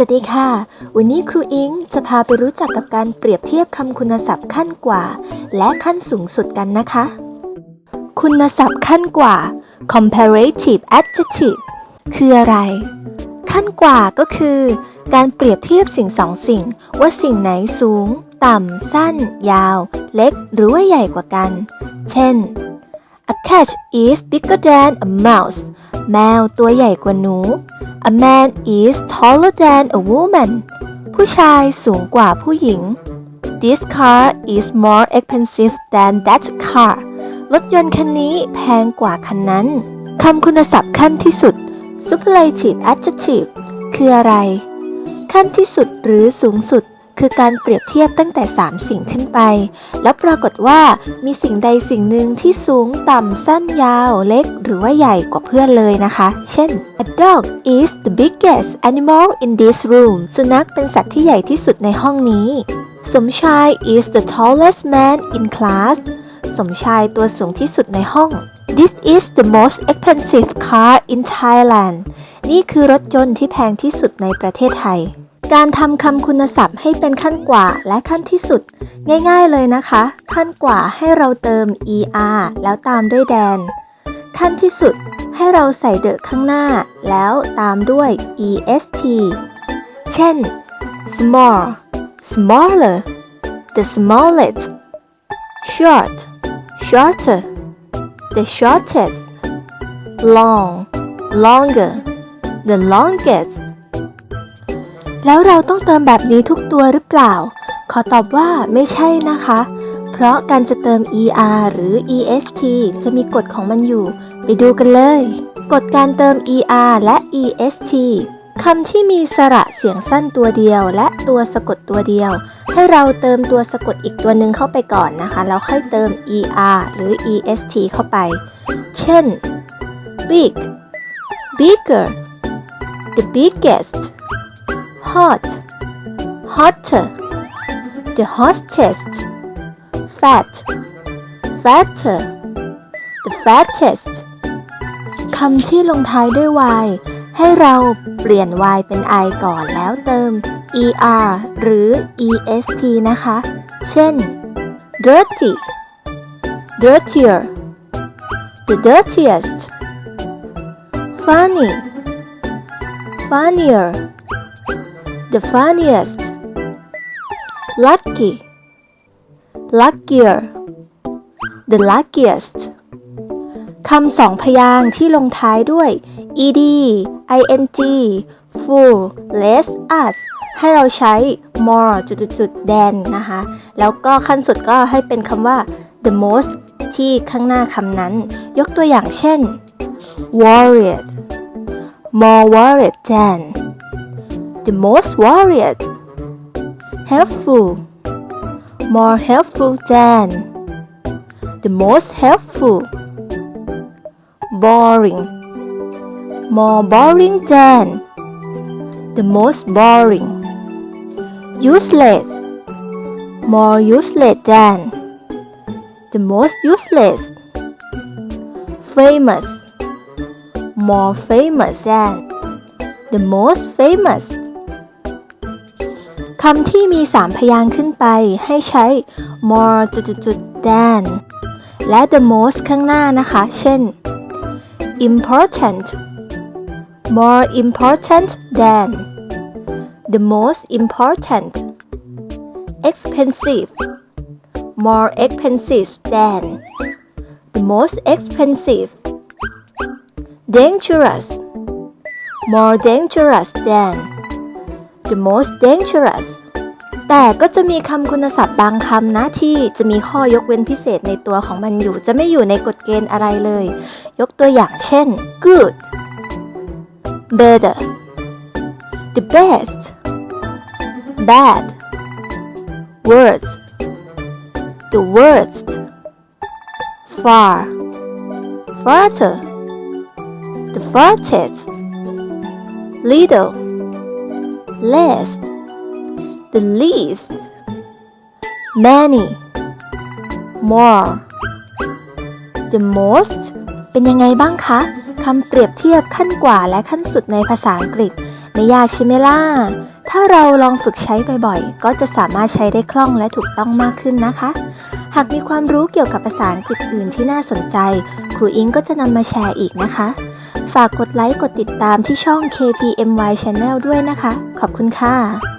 สวัสดีค่ะ วันนี้ครูอิงจะพาไปรู้จักกับการเปรียบเทียบคำคุณศัพท์ขั้นกว่า และขั้นสูงสุดกันนะคะ คุณศัพท์ขั้นกว่า comparative adjective คืออะไร ขั้นกว่าก็คือ การเปรียบเทียบสิ่งสองสิ่ง ว่าสิ่งไหนสูง ต่ำ สั้น ยาว เล็ก หรือว่าใหญ่กว่ากัน เช่น A cat is bigger than a mouse แมวตัวใหญ่กว่าหนู A man is taller than a woman ผู้ชายสูงกว่าผู้หญิง This car is more expensive than that car รถยนต์คันนี้แพงกว่าคันนั้น คำคุณศัพท์ขั้นที่สุด superlative adjective คืออะไร ขั้นที่สุดหรือสูงสุด คือการเปรียบเทียบตั้งแต่ 3 สิ่งขึ้นไป แล้วปรากฏว่ามีสิ่งใดสิ่งหนึ่งที่สูงต่ำสั้นยาวเล็ก หรือว่าใหญ่กว่าเพื่อนเลยนะคะ เช่น A dog is the biggest animal in this room สุนัขเป็นสัตว์ที่ใหญ่ที่สุดในห้องนี้ สมชาย is the tallest man in class สมชายตัวสูงที่สุดในห้อง This is the most expensive car in Thailand นี่คือรถยนต์ที่แพงที่สุดในประเทศไทย การทำคำคุณศัพท์ให้เป็นขั้นกว่าและขั้นที่สุด ง่ายๆเลยนะคะ ขั้นกว่าให้เราเติม er แล้วตามด้วยแดน ขั้นที่สุดให้เราใส่เดอะข้างหน้า แล้วตามด้วย est เช่น small smaller the smallest short shorter the shortest long longer the longest แล้วเราต้องเติมแบบนี้ทุกตัวหรือเปล่า ขอตอบว่าไม่ใช่นะคะ เพราะการจะเติม er หรือ est จะมีกฎของมันอยู่ ไปดูกันเลย กฎการเติม er และ est คำที่มีสระเสียงสั้นตัวเดียว และตัวสะกดตัวเดียว ให้เราเติมตัวสะกดอีกตัวหนึ่งเข้าไปก่อนนะคะ แล้วค่อยเติม er หรือ est เข้าไป เช่น big bigger the biggest hot hotter the hottest fat fatter the fattest คำที่ลงท้ายด้วย y ให้เราเปลี่ยน y เป็น i ก่อนแล้วเติม er หรือ est นะคะ เช่น dirty dirtier the dirtiest funny funnier the funniest lucky luckier the luckiest คำสองพยางค์ที่ลงท้ายด้วย ed ing full less us ให้เราใช้ more จุดๆ than นะคะ แล้วก็ขั้นสุดก็ให้เป็นคำว่า the most ที่ข้างหน้าคำนั้น ยกตัวอย่างเช่น worried more worried than the most worried helpful more helpful than the most helpful boring more boring than the most boring useless more useless than the most useless famous more famous than the most famous คำที่มี 3 พยางค์ขึ้นไปให้ใช้ more จุดๆ than และ the most ข้างหน้านะคะ เช่น important more important than the most important expensive more expensive than the most expensive dangerous more dangerous than the most dangerous แต่ก็จะมีคำคุณศัพท์บางคำนะที่จะมีข้อยกเว้นพิเศษในตัวของมันอยู่ จะไม่อยู่ในกฎเกณฑ์อะไรเลย ยกตัวอย่างเช่น good better the best bad worst the worst far farther the farthest little less the least many more the most เป็นยังไงบ้างคะคำเปรียบเทียบขั้นกว่าและขั้นสุดในภาษาอังกฤษ ไม่ยากใช่ไหมล่ะ ถ้าเราลองฝึกใช้บ่อยๆ ก็จะสามารถใช้ได้คล่องและถูกต้องมากขึ้นนะคะ หากมีความรู้เกี่ยวกับภาษาอังกฤษอื่นที่น่าสนใจ ครูอิงก็จะนำมาแชร์อีกนะคะ ฝากกดไลค์กดติดตามที่ช่อง KPMY Channel ด้วยนะคะ ขอบคุณค่ะ